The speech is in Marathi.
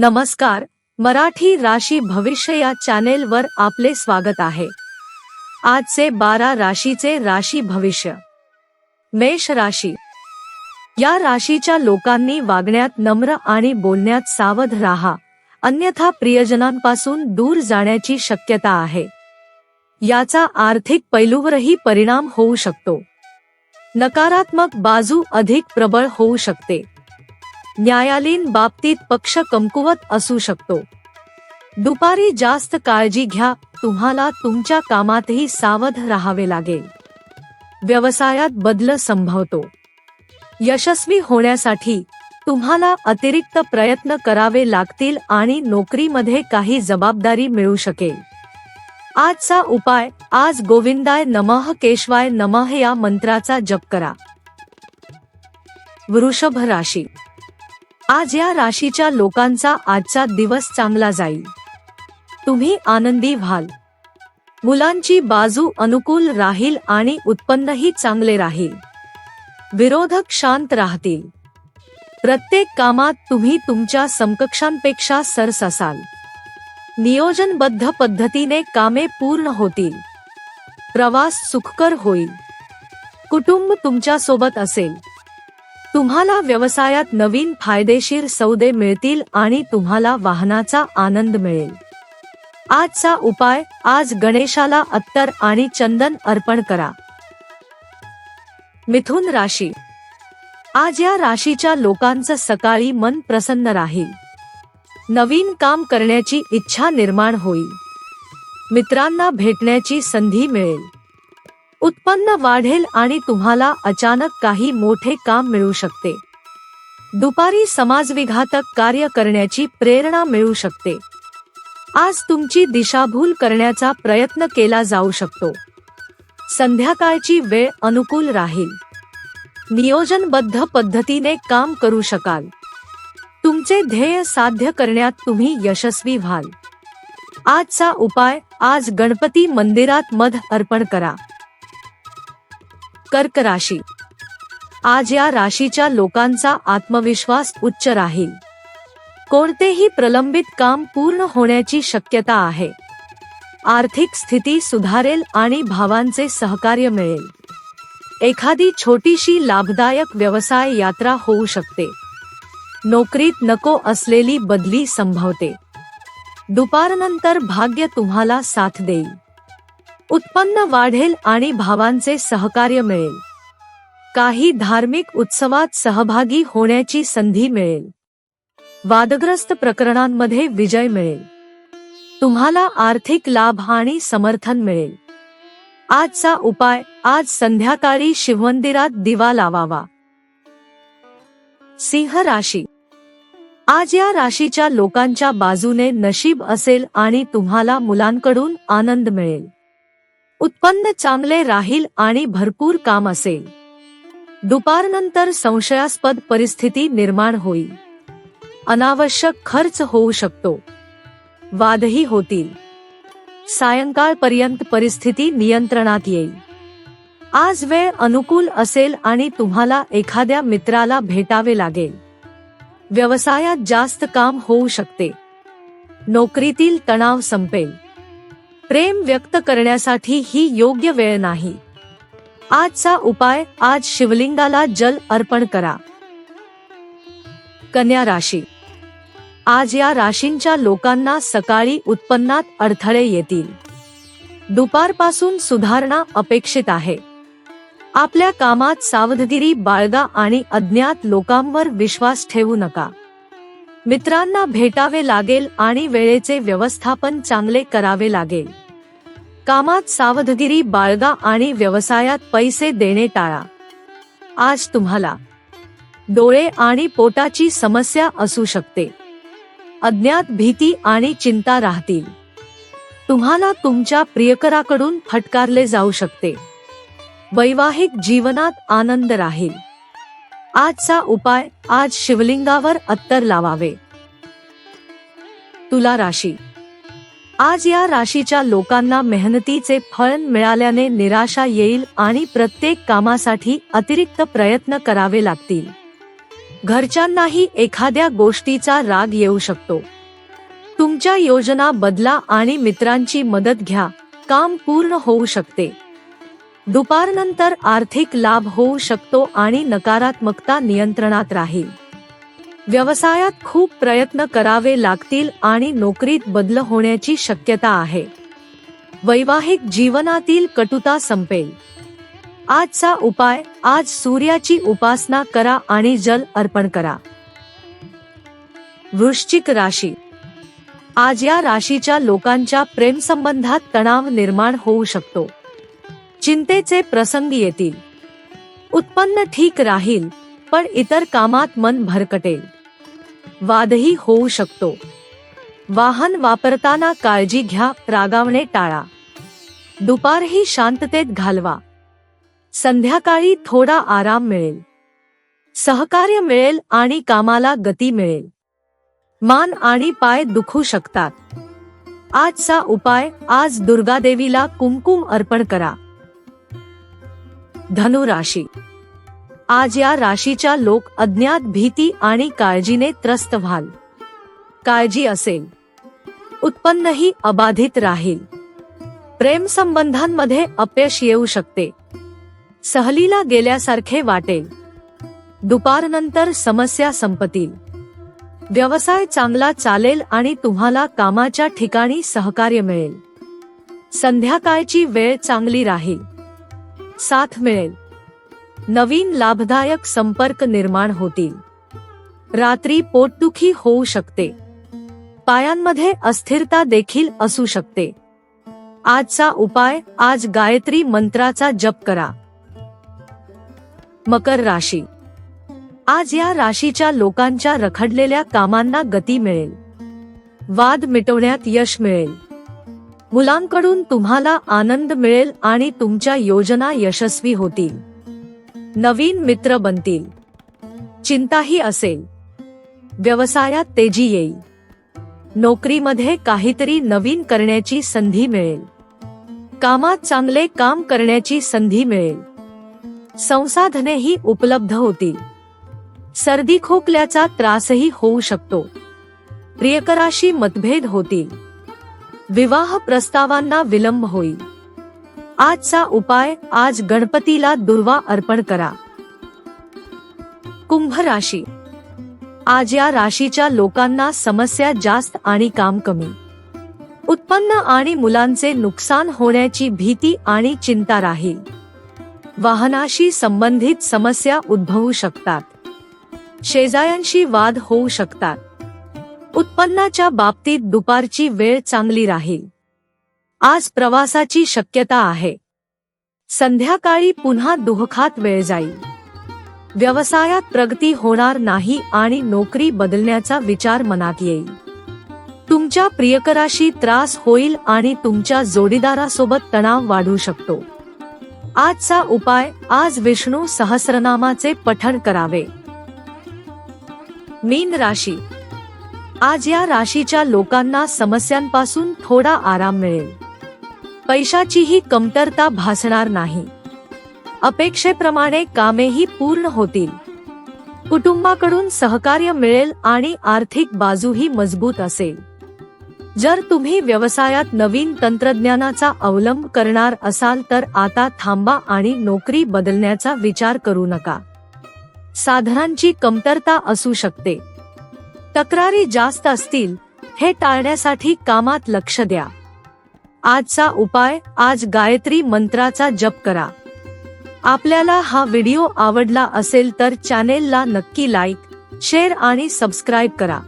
नमस्कार. मराठी राशी भविष्य या चॅनेलवर आपले स्वागत आहे. आजचे बारा राशीचे राशी भविष्य. मेष राशी. या राशीच्या लोकांनी वागण्यात नम्र आणि बोलण्यात सावध राहा. अन्यथा प्रियजनांपासून दूर जाण्याची शक्यता आहे. याचा आर्थिक पैलूवरही परिणाम होऊ शकतो. नकारात्मक बाजू अधिक प्रबळ होऊ शकते. न्यायालयीन बाबतीत पक्ष कमकुवत असू शकतो. दुपारी जास्त काळजी घ्या तुम्हाला तुमच्या कामातही सावध राहावे लागेल. व्यवसायात बदल संभवतो. यशस्वी होण्यासाठी तुम्हाला अतिरिक्त प्रयत्न करावे लागतील आणि नोकरीमध्ये काही जबाबदारी मिळू शकेल. आजचा उपाय आज गोविंदाय नमः केशवाय नमः या मंत्राचा जप करा. वृषभ राशी आज या राशीच्या लोकांचा आजचा दिवस चांगला जाईल. तुम्ही आनंदी व्हाल. मुलांची बाजू अनुकूल राहील आणि उत्पन्नही चांगले राहील. विरोधक शांत राहतील. प्रत्येक कामात तुम्ही तुमच्या समकक्षांपेक्षा सरस असाल. नियोजनबद्ध पद्धतीने कामे पूर्ण होतील. प्रवास सुखकर होईल. कुटुंब तुमच्यासोबत असेल. तुम्हाला व्यवसायात नवीन फायदेशीर सौदे मिळतील आणि तुम्हाला वाहनाचा आनंद मिळेल. आजचा उपाय आज गणेशाला अत्तर आणि चंदन अर्पण करा. मिथुन राशी. आज या राशीच्या लोकांचं सकाळी मन प्रसन्न राहील. नवीन काम करण्याची इच्छा निर्माण होईल. मित्रांना भेटण्याची संधी मिळेल. उत्पन्न वाढेल आणि तुम्हाला अचानक काही मोठे काम मिळू शकते. दुपारी समाजविघातक कार्य करण्याची प्रेरणा मिळू शकते. आज तुमची दिशाभूल करण्याचा प्रयत्न केला जाऊ शकतो. संध्याकाळची वेळ अनुकूल राहील. नियोजनबद्ध पद्धतीने काम करू शकाल. तुमचे ध्येय साध्य करण्यात तुम्ही यशस्वी व्हाल. आजचा उपाय आज गणपती मंदिरात मध अर्पण करा. कर्क राशी. आज या राशीच्या लोकांचा आत्मविश्वास उच्च राहील. कोणतेही प्रलंबित काम पूर्ण होण्याची शक्यता आहे. आर्थिक स्थिती सुधारेल आणि भावांचे सहकार्य मिळेल. एखादी छोटीशी लाभदायक व्यवसाय यात्रा होऊ शकते. नोकरीत नको असलेली बदली संभवते. दुपारनंतर भाग्य तुम्हाला साथ देईल. उत्पन्न वाढेल आणि भावांचे सहकार्य मिळेल. काही धार्मिक उत्सवात सहभागी होण्याची संधी मिळेल. वादग्रस्त प्रकरणांमध्ये विजय मिळेल. तुम्हाला आर्थिक लाभ आणि समर्थन मिळेल. आजचा उपाय आज संध्याकाळी शिवमंदिरात दिवा लावावा. सिंह राशी. आज या राशीच्या लोकांच्या बाजूने नशीब असेल आणि तुम्हाला मुलांकडून आनंद मिळेल. उत्पन्न चांगले राहील आणि भरपूर काम असेल. दुपारनंतर संशयास्पद परिस्थिती निर्माण होईल. अनावश्यक खर्च होऊ शकतो. वादही होतील. सायंकाळपर्यंत परिस्थिती नियंत्रणात येईल. आज वेळ अनुकूल असेल आणि तुम्हाला एखाद्या मित्राला भेटावे लागेल. व्यवसायात जास्त काम होऊ शकते. नोकरीतील तणाव संपेल. प्रेम व्यक्त करण्यासाठी ही योग्य वेळ नाही. आजचा उपाय आज शिवलिंगाला जल अर्पण करा. कन्या राशी. आज या राशींच्या लोकांना सकाळी उत्पन्नात अडथळे येतील. दुपारपासून सुधारणा अपेक्षित आहे. आपल्या कामात सावधगिरी बाळगा आणि अज्ञात लोकांवर विश्वास ठेवू नका. मित्रांना भेटावे लागेल आणि वेळेचे व्यवस्थापन चांगले करावे लागेल. कामात सावधगिरी बाळगा आणि व्यवसायात पैसे देणे टाळा. आज तुम्हाला डोळे आणि पोटाची समस्या असू शकते. अज्ञात भीती आणि चिंता राहतील. तुम्हाला तुमच्या प्रियकराकडून फटकारले जाऊ शकते. वैवाहिक जीवनात आनंद राहील. आजचा उपाय आज शिवलिंगावर अत्तर लावावे. तुला राशी आज या राशीच्या लोकांना मेहनतीचे फळ मिळाल्याने निराशा येईल आणि प्रत्येक कामासाठी अतिरिक्त प्रयत्न करावे लागतील. घरच्यांनाही एखाद्या गोष्टीचा राग येऊ शकतो. तुमच्या योजना बदला आणि मित्रांची मदत घ्या. काम पूर्ण होऊ शकते. दुपारनंतर आर्थिक लाभ होऊ शकतो आणि नकारात्मकता नियंत्रणात राहील. व्यवसायात खूप प्रयत्न करावे लागतील आणि नोकरीत बदल होण्याची शक्यता आहे. वैवाहिक जीवनातील कटुता संपेल. आजचा उपाय आज सूर्याची उपासना करा आणि जल अर्पण करा. वृश्चिक राशी. आज या राशीच्या लोकांच्या प्रेमसंबंधात तणाव निर्माण होऊ शकतो. चिंतेचे प्रसंग येतील. उत्पन्न ठीक राहील पण इतर कामात मन भरकटेल. वादही होऊ शकतो. वाहन वापरताना काळजी घ्या रागावणे टाळा. दुपारही शांततेत घालवा. संध्याकाळी थोडा आराम मिळेल. सहकार्य मिळेल आणि कामाला गती मिळेल. मान आणि पाय दुखू शकतात. आजचा उपाय आज दुर्गादेवीला कुमकुम अर्पण करा. धनुराशी आज या राशीच्या लोक अज्ञात भीती आणि काळजीने त्रस्त व्हाल. काळजी असेल. उत्पन्नही अबाधित राहील. प्रेम संबंधांमध्ये अपयश येऊ शकते. सहलीला गेल्यासारखे वाटेल. दुपारनंतर समस्या संपतील. व्यवसाय चांगला चालेल आणि तुम्हाला कामाच्या ठिकाणी सहकार्य मिळेल. संध्याकाळची वेळ चांगली राहील. साथ मिळेल. नवीन लाभदायक संपर्क निर्माण होतील. रात्री पोटदुखी होऊ शकते. पायांमध्ये अस्थिरता देखील असू शकते. आजचा उपाय आज गायत्री मंत्राचा जप करा. मकर राशी. आज या राशीच्या लोकांच्या रखडलेल्या कामांना गती मिळेल. वाद मिटवण्यात यश मिळेल. मुलांकडून तुम्हाला आनंद मिळेल आणि तुमच्या योजना यशस्वी होतील. नवीन मित्र बनतील. चिंताही असेल. व्यवसायात तेजी येईल. नोकरीमध्ये काहीतरी नवीन करण्याची संधी मिळेल. कामात चांगले काम करण्याची संधी मिळेल. संसाधनेही उपलब्ध होतील. सर्दी खोकल्याचा त्रासही होऊ शकतो. प्रियकराशी मतभेद होतील. विवाह प्रस्तावांना विलंब होईल. आजचा उपाय आज गणपतीला दुर्वा अर्पण करा. कुंभ राशी. आज या राशीच्या लोकांना समस्या जास्त आणि काम कमी. उत्पन्न आणि मुलांचे नुकसान होण्याची भीती आणि चिंता राहील. वाहनाशी संबंधित समस्या उद्भवू शकतात. शेजाऱ्यांशी वाद होऊ शकतात. उत्पन्नाच्या बाबतीत दुपारची वेळ चांगली राहील. आज प्रवासाची शक्यता आहे. संध्याकाळी पुन्हा दुहखात वेळ जाईल. व्यवसायात प्रगती होणार नाही आणि नोकरी बदलण्याचा विचार मनात येईल. तुमच्या प्रियकराशी त्रास होईल आणि तुमच्या जोडीदारासोबत तणाव वाढू शकतो. आजचा उपाय आज विष्णू सहस्रनामाचे पठण करावे. मीन राशी. आज या राशीच्या लोकांना समस्यांपासून थोडा आराम मिळेल. पैशाचीही कमतरता भासणार नाही. अपेक्षेप्रमाणे कामेही पूर्ण होतील. कुटुंबाकडून सहकार्य मिळेल आणि आर्थिक बाजूही मजबूत असेल. जर तुम्ही व्यवसायात नवीन तंत्रज्ञानाचा अवलंब करणार असाल तर आता थांबा आणि नोकरी बदलण्याचा विचार करू नका. साधनांची कमतरता असू शकते. तक्रारी जास्त असतील हे टाळण्यासाठी कामात लक्ष द्या. आजचा उपाय आज गायत्री मंत्राचा जप करा. आपल्याला हा व्हिडिओ आवडला असेल तर चॅनेलला नक्की लाईक शेअर आणि सबस्क्राईब करा.